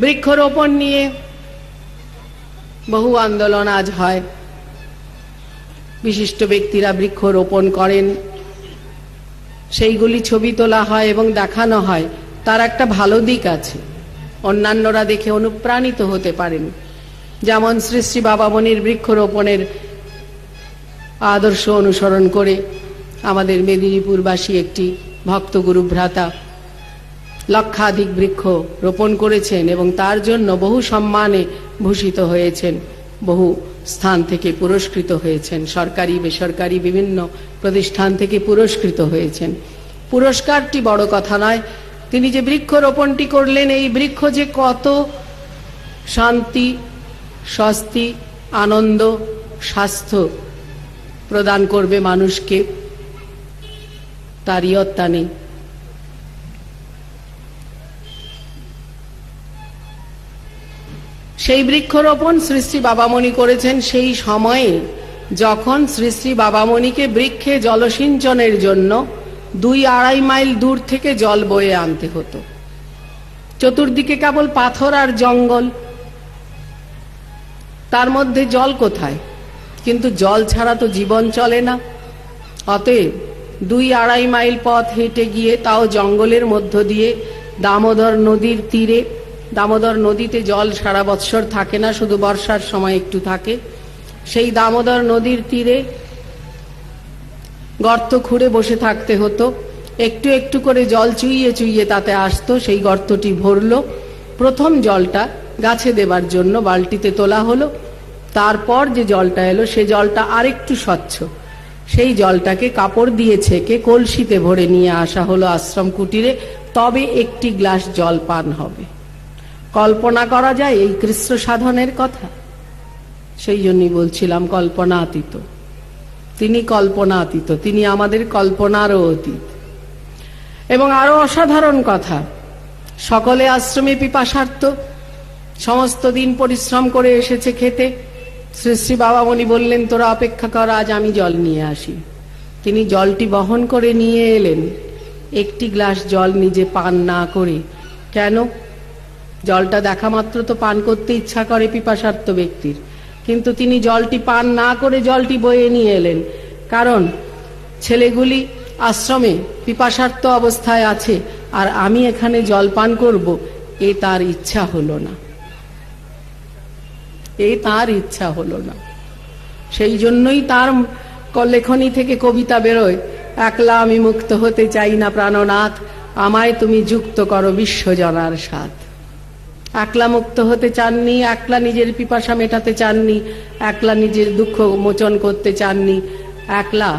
বৃক্ষরোপণ নিয়ে বহু আন্দোলন আজ হয়। বিশিষ্ট ব্যক্তিরা বৃক্ষরোপণ করেন। সেইগুলি ছবি তোলা হয় এবং দেখানো হয়। তার একটা ভালো দিক আছে। অন্যান্যরা দেখে অনুপ্রাণিত হতে পারেন। যেমন শ্রী শ্রী বাবামণির বৃক্ষরোপণের আদর্শ অনুসরণ করে আমাদের মেদিনীপুরবাসী একটি ভক্তগুরু ভ্রাতা লক্ষাধিক বৃক্ষ রোপণ করেছেন এবং তার জন্য বহু সম্মানে ভূষিত হয়েছেন। বহু স্থান থেকে পুরস্কৃত হয়েছেন। সরকারি, বেসরকারি বিভিন্ন প্রতিষ্ঠান থেকে পুরস্কৃত হয়েছেন। পুরস্কারটি বড় কথা নয়, তিনি যে বৃক্ষরোপণটি করলেন, এই বৃক্ষ যে কত শান্তি, স্বস্তি, আনন্দ, স্বাস্থ্য প্রদান করবে মানুষকে তার ইয়ত্তা নেই সেই বৃক্ষরোপণ শ্রী বাবামণি করেছেন সেই সময়ে, যখন শ্রী বাবামণিকে বৃক্ষে জলসিঞ্চনের জন্য দুই আড়াই মাইল দূর থেকে জল বয়ে আনতে হতো। চতুর্দিকে কেবল পাথর আর জঙ্গল। তার মধ্যে জল কোথায়? কিন্তু জল ছাড়া তো জীবন চলে না। অতএব দুই আড়াই মাইল পথ হেঁটে গিয়ে তাও জঙ্গলের মধ্য দিয়ে দামোদর নদীর তীরে দামোদর নদীতে জল সারা বৎসর থাকে না, শুধু বর্ষার সময় একটু থাকে। সেই দামোদর নদীর তীরে গর্ত খুঁড়ে বসে থাকতে হতো। একটু একটু করে জল চুইয়ে চুইয়ে তাতে আসতো, সেই গর্তটি ভরলো। প্রথম জলটা গাছে দেবার জন্য বালতিতে তোলা হলো। তারপর যে জলটা এলো, সে জলটা আরেকটু স্বচ্ছ। সেই জলটাকে কাপড় দিয়ে ছেঁকে কলসিতে ভরে নিয়ে আসা হলো আশ্রম কুটিরে। তবে একটি গ্লাস জল পান হবে। কল্পনা করা যায় এই কৃষ্ণ সাধনের কথা? সেই জন্যই বলছিলাম কল্পনা অতীত তিনি কল্পনা অতীত তিনি আমাদের কল্পনারও অতীত। এবং আরও অসাধারণ কথা, সকলে আশ্রমে পিপাসার্থ, সমস্ত দিন পরিশ্রম করে এসেছে খেতে। শ্রী শ্রী বাবামণি বললেন, তোরা অপেক্ষা কর, আজ আমি জল নিয়ে আসি। তিনি জলটি বহন করে নিয়ে এলেন। একটি গ্লাস জল নিজে পান না করে, কেন? জলটা দেখা মাত্র তো পান করতে ইচ্ছা করে পিপাসার্থ ব্যক্তির। কিন্তু তিনি জলটি পান না করে জলটি বয়ে নিয়ে এলেন। কারণ, ছেলেগুলি আশ্রমে পিপাসার্থ অবস্থায় আছে, আর আমি এখানে জল পান করব, এ তার ইচ্ছা হলো না। এই তার ইচ্ছা হলো না। সেই জন্যই তার লেখনী থেকে কবিতা বেরোয়, একলা আমি মুক্ত হতে চাই না প্রাণনাথ, আমায় তুমি যুক্ত করো বিশ্বজনার সাথ। একলা মুক্ত হতে চাননি, একলা নিজের পিপাসা মেটাতে চাননি, একলা নিজের দুঃখ মোচন করতে চাননি, একলা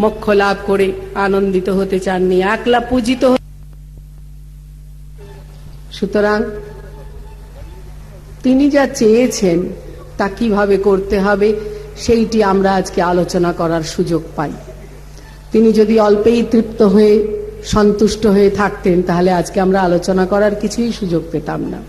মোক্ষ লাভ করে আনন্দিত হতে চাননি, একলা পূজিত সুতরাং তিনি যা চেয়েছেন তা কীভাবে করতে হবে, সেইটি আমরা আজকে আলোচনা করার সুযোগ পাই। তিনি যদি অল্পেই তৃপ্ত হয়ে সন্তুষ্ট হয়ে থাকতেন তাহলে আজকে আমরা আলোচনা করার কিছুই সুযোগ পেতাম না।